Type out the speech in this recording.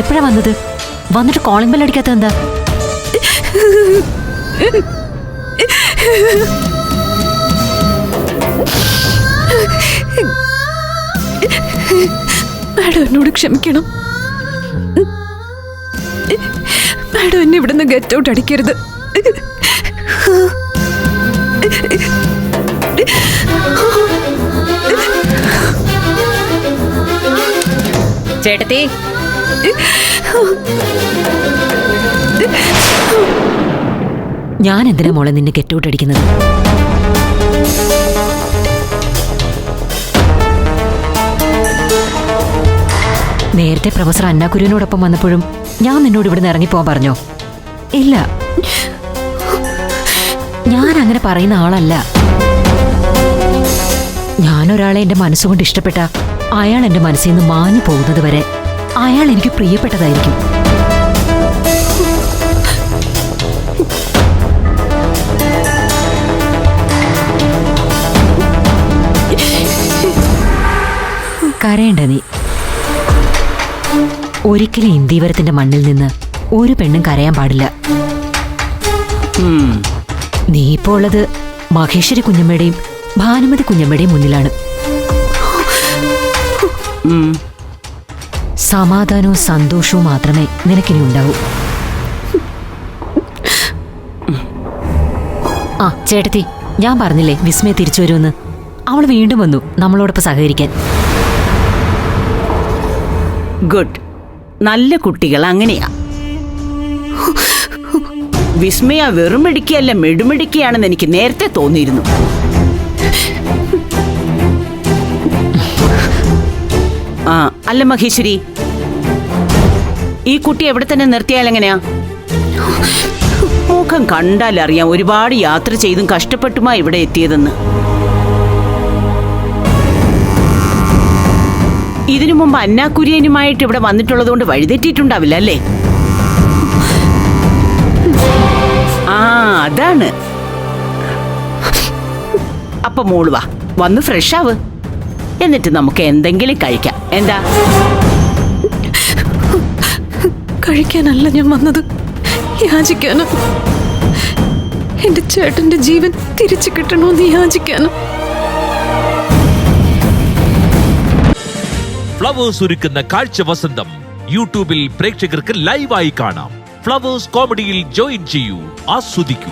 എപ്പോഴാ വന്നത്? വന്നിട്ട് കോളിംഗ് ബെൽ അടിക്കാത്ത എന്താ? മാഡം എന്നോട് ക്ഷമിക്കണം. മാഡം എന്നെ ഇവിടുന്ന് ഗെറ്റ് ഔട്ട് അടിക്കരുത്. ചേട്ടത്തി ഞാൻ എന്തിനാ മോളെ നിന്നെ കെട്ടുവിട്ടടിക്കുന്നത് നേരത്തെ പ്രൊഫസർ അന്നാക്കുരുവിനോടൊപ്പം വന്നപ്പോഴും ഞാൻ നിന്നോട് ഇവിടുന്ന് ഇറങ്ങിപ്പോവാൻ പറഞ്ഞോ? ഇല്ല. ഞാൻ അങ്ങനെ പറയുന്ന ആളല്ല. ഞാനൊരാളെ എന്റെ മനസ്സുകൊണ്ട് ഇഷ്ടപ്പെട്ട അയാൾ എന്റെ മനസ്സിൽ നിന്ന് മാഞ്ഞു പോകുന്നത് വരെ അയാൾ എനിക്ക് പ്രിയപ്പെട്ടതായിരിക്കും കരയണ്ട നീ ഒരിക്കലും ഇന്ദീവരത്തിന്റെ മണ്ണിൽ നിന്ന് ഒരു പെണ്ണും കരയാൻ പാടില്ല. നീ ഇപ്പോൾ ഉള്ളത് മഹേശ്വരി കുഞ്ഞമ്മയുടെയും ഭാനുമതി കുഞ്ഞമ്മയുടെയും മുന്നിലാണ്. സമാധാനവും സന്തോഷവും മാത്രമേ നിനക്കിനി ഉണ്ടാവൂ ആ ചേട്ടത്തി ഞാൻ പറഞ്ഞില്ലേ വിസ്മയെ തിരിച്ചു വരുമെന്ന്? അവൾ വീണ്ടും വന്നു നമ്മളോടൊപ്പം സഹകരിക്കാൻ. ഗുഡ്. നല്ല കുട്ടികൾ അങ്ങനെയാ. വിസ്മയ വെറും മിടുക്കിയല്ല മെടുമിടുക്കിയാണെന്ന് എനിക്ക് നേരത്തെ തോന്നിയിരുന്നു. അല്ല മഹേശ്വരി. ഈ കുട്ടി എവിടെ തന്നെ നിർത്തിയാൽ എങ്ങനെയാ? മുഖം കണ്ടാൽ അറിയാം ഒരുപാട് യാത്ര ചെയ്തും കഷ്ടപ്പെട്ടുമാ ഇവിടെ എത്തിയതെന്ന്. ഇതിനു മുമ്പ് അന്നാക്കുര്യനുമായിട്ട് ഇവിടെ വന്നിട്ടുള്ളതുകൊണ്ട് വഴിതെറ്റിയിട്ടുണ്ടാവില്ല അല്ലേ? ആ അതാണ്. അപ്പൊ മോൾ വാ. വന്ന് ഫ്രഷ് ആവ് എന്നിട്ട് നമുക്ക് എന്തെങ്കിലും കഴിക്കാം. എന്താ? കഴിക്കാനല്ല ഞാൻ വന്നത്. യാചിക്കാനോ. എന്റെ ചേട്ടന്റെ ജീവൻ തിരിച്ചു കിട്ടണമെന്ന് യാചിക്കാനോ. ഫ്ലവേഴ്സ് ഒരുക്കുന്ന കാഴ്ച വസന്തം യൂട്യൂബിൽ പ്രേക്ഷകർക്ക് ലൈവായി കാണാം. ഫ്ലവേഴ്സ് കോമഡിയിൽ ജോയിൻ ചെയ്യൂ. ആസ്വദിക്കൂ.